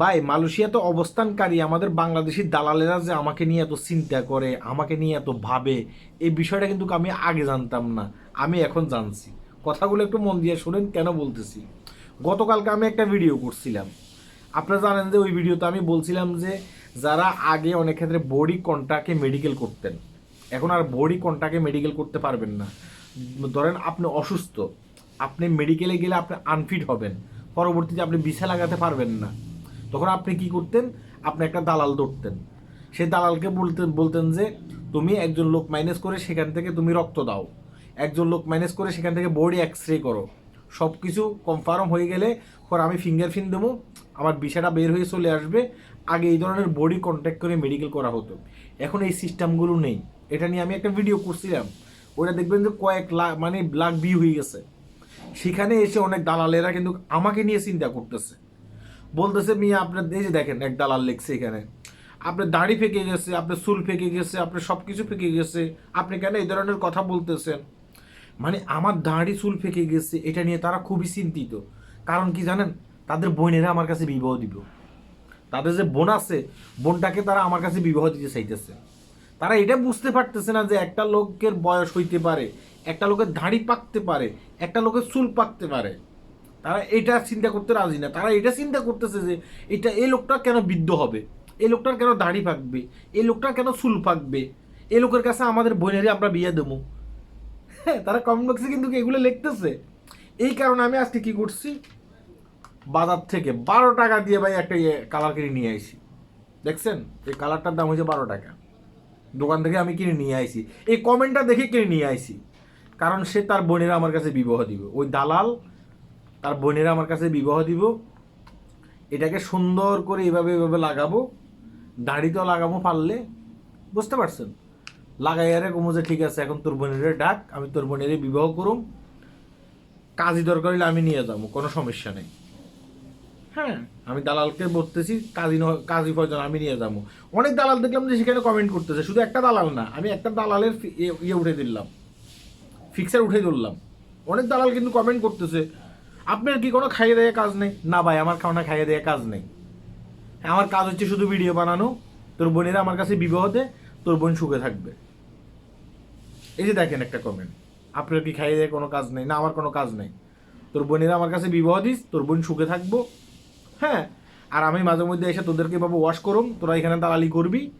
ভাই মালয়েশিয়াতে অবস্থানকারী। আমাদের বাংলাদেশি দালালেরা যে আমাকে নিয়ে এত চিন্তা করে, আমাকে নিয়ে এত ভাবে, এই বিষয়টা কিন্তু আমি আগে জানতাম না। আমি এখন জানছি। কথাগুলো একটু মন দিয়ে শোনেন, কেন বলতেছি? গতকালকে আমি একটা ভিডিও করছিলাম। আপনারা জানেন যে ওই ভিডিওতে আমি বলছিলাম যে, যারা আগে অনেক ক্ষেত্রে বডি কন্টাকে মেডিকেল করতেন, এখন আর বডি কন্টাকে মেডিকেল করতে পারবেন না। ধরেন আপনি অসুস্থ, আপনি মেডিকেলে গেলে আপনি আনফিট হবেন, পরবর্তীতে আপনি বিছা লাগাতে পারবেন না। তখন আপনি কি করতেন? আপনি একটা দালাল ধরতেন। সে দালালকে বলতেন বলতেন যে, তুমি একজন লোক মাইনাস করে সেখান থেকে তুমি রক্ত দাও। একজন লোক মাইনাস করে সেখান থেকে বডি এক্স রে করো। সব কিছু কনফার্ম হয়ে গেলে পর আমি ফিঙ্গার প্রিন্ট দেবো, আমার বিষয়টা বের হয়ে চলে আসবে। আগে এই ধরনের বডি কন্ট্যাক্ট করে মেডিকেল করা হতো। এখন এই সিস্টেমগুলো নেই। এটা নিয়ে আমি একটা ভিডিও করছিলাম। ওটা দেখবেন যে কয়েক লাখ মানে লাখ ভিউ হয়ে গেছে। সেখানে এসে অনেক দালালেরা কিন্তু আমাকে নিয়ে চিন্তা করতেছে। বলতেছে, মিয়া, আপনার এই যে দেখেন, এক দালাল লিখছে এখানে। আপনার দাড়ি ফেঁকে গেছে, আপনার চুল ফেঁকে গেছে, আপনার সব কিছু ফেঁকে গেছে, আপনি কেন এই ধরনের কথা বলতেছেন? মানে আমার দাড়ি, চুল ফেঁকে গেছে, এটা নিয়ে তারা খুবই চিন্তিত। কারণ কি জানেন? তাদের বোনেরা আমার কাছে বিবাহ দিব। তাদের যে বোন আছে, বোনটাকে তারা আমার কাছে বিবাহ দিতে চাইতেছে। তারা এটা বুঝতে পারতেছে না যে একটা লোকের বয়স হইতে পারে, একটা লোকের দাড়ি পাকতে পারে, একটা লোকের চুল পাকতে পারে। তারা এটা চিন্তা করতে রাজি না। তারা এটা চিন্তা করতেছে যে এটা এই লোকটা কেন বৃদ্ধ হবে? এই লোকটার কেন দাড়ি পাকবে এই লোকটার কেন চুল পাকবে এই লোকের কাছে আমাদের বোনেরই আমরা বিয়ে দেবো। হ্যাঁ তারা কমেন্ট বক্সে কিন্তু এগুলো লিখতেছে। এই কারণে আমি আজকে কি করছি? বাজার থেকে বারো টাকা দিয়ে ভাই একটা ইয়ে কালার কিনে নিয়ে আইছি। দেখছেন? এই কালারটার দাম হচ্ছে বারো টাকা। দোকান থেকে আমি কিনে নিয়ে আইছি। এই কমেন্টটা দেখে কিনে নিয়ে আইছি। কারণ সে তার বোনেরা আমার কাছে বিবাহ দিবে। ওই দালাল তার বোনেরা আমার কাছে বিবাহ দিব। এটাকে সুন্দর করে এভাবে এভাবে লাগাবো। দাড়িতেও লাগাবো পারলে, বুঝতে পারছেন? লাগাই আরে কমো যে ঠিক আছে, এখন তোর বোনের ডাক, আমি তোর বোনের বিবাহ করুম। কাজই দরকার হলে আমি নিয়ে যাব, কোনো সমস্যা নেই। হ্যাঁ আমি দালালকে বলতেছি কাজী কাজী প্রয়োজন, আমি নিয়ে যাব। অনেক দালাল দেখলাম যে সেখানে কমেন্ট করতেছে, শুধু একটা দালাল না, আমি একটা দালালের ইয়ে- ইয়ে উঠে দিলাম। ফিক্সার উঠে ধরলাম। অনেক দালাল কিন্তু কমেন্ট করতেছে আপনার কি কোনো খাইয়ে দেওয়া কাজ নেই? না ভাই, আমার খাওয়া খাইয়ে দেওয়া কাজ নেই। আমার কাজ হচ্ছে শুধু ভিডিও বানানো। তোর বোনেরা আমার কাছে বিবাহতে তোর বোন সুখে থাকবে। এই যে দেখেন একটা কমেন্ট আপনার কি খাইয়ে দেওয়া কোনো কাজ নেই? না, আমার কোনো কাজ নেই। তোর বোনেরা আমার কাছে বিবাহ দিস, তোর বোন সুখে থাকব। হ্যাঁ আর আমি মাঝে মধ্যে এসে তোদেরকে বাবু ওয়াশ করুম, তোরা এখানে দালালি করবি।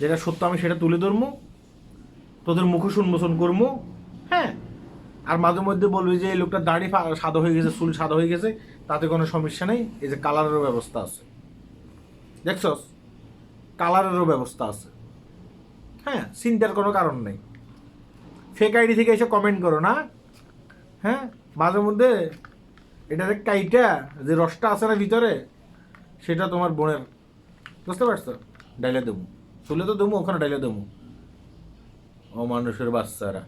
যেটা সত্য আমি সেটা তুলে ধরবো। তোদের মুখ উন্মোচন করব। হ্যাঁ আর মাঝে মধ্যে বলবে যে, এই লোকটা দাড়ি সাদা হয়ে গেছে, চুল সাদা হয়ে গেছে, তাতে কোনো সমস্যা নেই। এই যে কালারেরও ব্যবস্থা আছে। দেখছস? কালারেরও ব্যবস্থা আছে। হ্যাঁ চিন্তার কোনো কারণ নেই। ফেক আইডি থেকে এসে কমেন্ট করো না। হ্যাঁ মাঝে মধ্যে এটা যে কাইটা, যে রসটা আছে না ভিতরে, সেটা তোমার বোনের, বুঝতে পারছ? ডাইলে দেবো। চুলে তো দেবো, ওখানে ডাইলে দেবো। ও মানুষের বাচ্চারা।